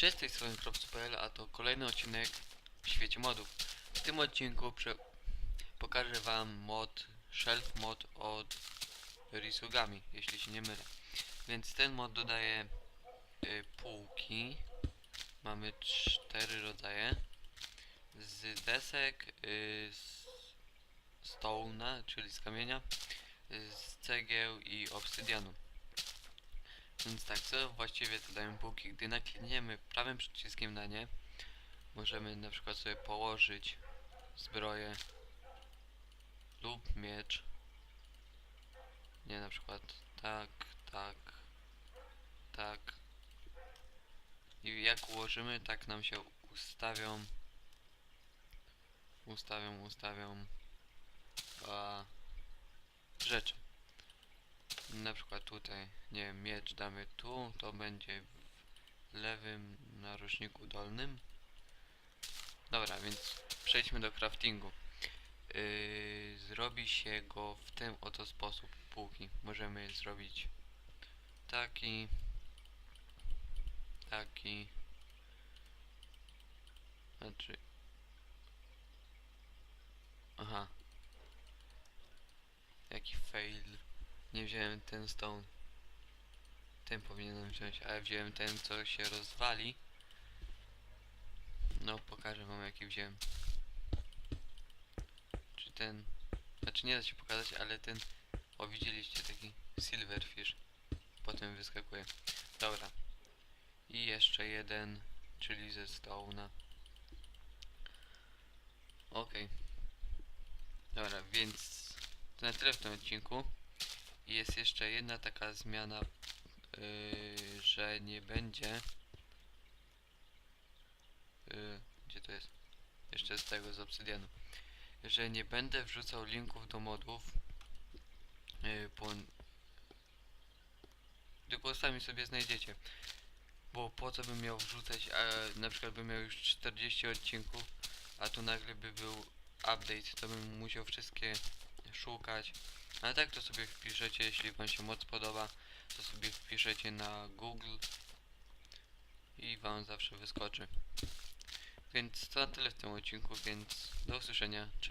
Cześć, z tej strony a to kolejny odcinek w świecie modów. W tym odcinku pokażę wam mod, shelf mod od Risugami, jeśli się nie mylę. Więc ten mod dodaje y, półki. Mamy cztery rodzaje. Z desek, y, z stołna, czyli z kamienia, y, z cegieł i obsydianu. Więc tak, co właściwie to dają półki? Gdy naklikniemy prawym przyciskiem na nie, możemy na przykład sobie położyć zbroję lub miecz. Nie, na przykład tak, tak, tak. I jak ułożymy, tak nam się ustawią, ustawią, ustawią a, rzeczy. Na przykład tutaj, nie wiem, miecz damy tu, to będzie w lewym narożniku dolnym. Dobra, więc przejdźmy do craftingu. Yy, zrobi się go w ten oto sposób półki. Możemy zrobić taki, taki, znaczy, aha, jaki fail. Nie wziąłem ten stone. Ten powinienem wziąć, ale wziąłem ten, co się rozwali. No, pokażę wam jaki wziąłem. Czy ten... Znaczy nie da się pokazać, ale ten... O, widzieliście taki silverfish. Potem wyskakuje. Dobra. I jeszcze jeden, czyli ze stone'a. Okej. Dobra, więc... To na tyle w tym odcinku. I jest jeszcze jedna taka zmiana, yy, że nie będzie. Yy, gdzie to jest? Jeszcze z tego z obsydianu. Że nie będę wrzucał linków do modów. Yy, po, tylko sami sobie znajdziecie. Bo po co bym miał wrzucać, a na przykład bym miał już 40 odcinków, a tu nagle by był update, to bym musiał wszystkie szukać. Ale tak to sobie wpiszecie, jeśli wam się moc podoba, to sobie wpiszecie na Google i wam zawsze wyskoczy. Więc to na tyle w tym odcinku, więc do usłyszenia, cześć.